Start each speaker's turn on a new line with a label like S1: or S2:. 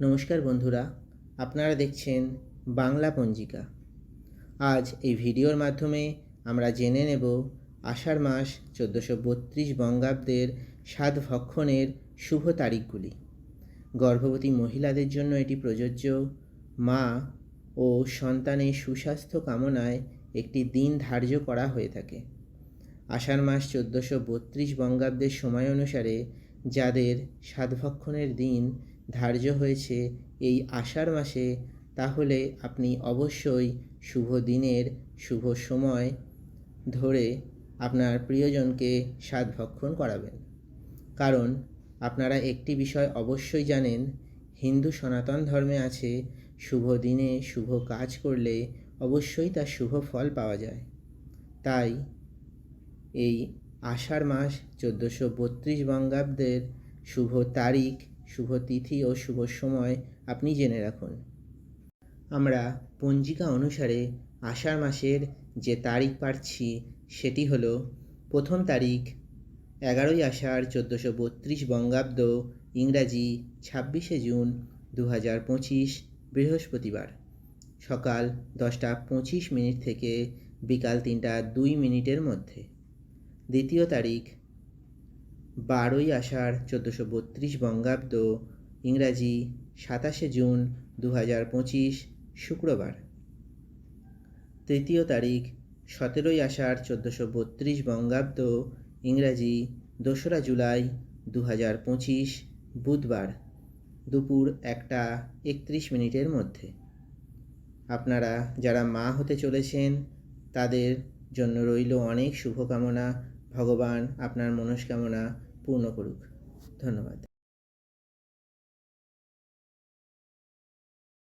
S1: নমস্কার বন্ধুরা, আপনারা দেখছেন বাংলা পঞ্জিকা। আজ এই ভিডিওর মাধ্যমে আমরা জেনে নেব আষাঢ় মাস চোদ্দোশো বত্রিশ বঙ্গাব্দের সাত ভক্ষণের শুভ তারিখগুলি। গর্ভবতী মহিলাদের জন্য এটি প্রযোজ্য। মা ও সন্তানের সুস্বাস্থ্য কামনায় একটি দিন ধার্য করা হয়ে থাকে। আষাঢ় মাস চোদ্দোশো বত্রিশ বঙ্গাব্দের সময় অনুসারে যাদের সাতভক্ষণের দিন ধার্য হয়েছে এই আষাঢ় মাসে, তাহলে আপনি অবশ্যই শুভ দিনের শুভ সময় ধরে আপনার প্রিয়জনকে সাতভক্ষণ করাবেন। কারণ আপনারা একটি বিষয় অবশ্যই জানেন, হিন্দু সনাতন ধর্মে আছে, শুভ দিনে শুভ কাজ করলে অবশ্যই তার শুভ ফল পাওয়া যায়। তাই এই আষাঢ় মাস চোদ্দোশো বত্রিশ বঙ্গাব্দের শুভ তারিখ শুভ তিথি ও শুভ সময় আপনি জেনে রাখুন। আমরা পঞ্জিকা অনুসারে আষাঢ় মাসের যে তারিখ পাচ্ছি সেটি হলো প্রথম তারিখ এগারোই আষাঢ় চোদ্দোশো বত্রিশ বঙ্গাব্দ, ইংরাজি ছাব্বিশে জুন দু হাজার পঁচিশ, বৃহস্পতিবার। সকাল দশটা পঁচিশ মিনিট থেকে বিকাল তিনটা দুই মিনিটের মধ্যে। দ্বিতীয় তারিখ বারোই আষাঢ় চোদ্দোশো বত্রিশ বঙ্গাব্দ, ইংরাজি সাতাশে জুন দু হাজার পঁচিশ শুক্রবার। তৃতীয় তারিখ, সতেরোই আষাঢ় চোদ্দোশো বত্রিশ বঙ্গাব্দ, ইংরাজি দোসরা জুলাই দু হাজার পঁচিশ বুধবার, দুপুর একটা একত্রিশ মিনিটের মধ্যে। আপনারা যারা মা হতে চলেছেন, তাদের জন্য রইল অনেক শুভকামনা। ভগবান আপনার মনস্কামনা পূর্ণ করুক। ধন্যবাদ।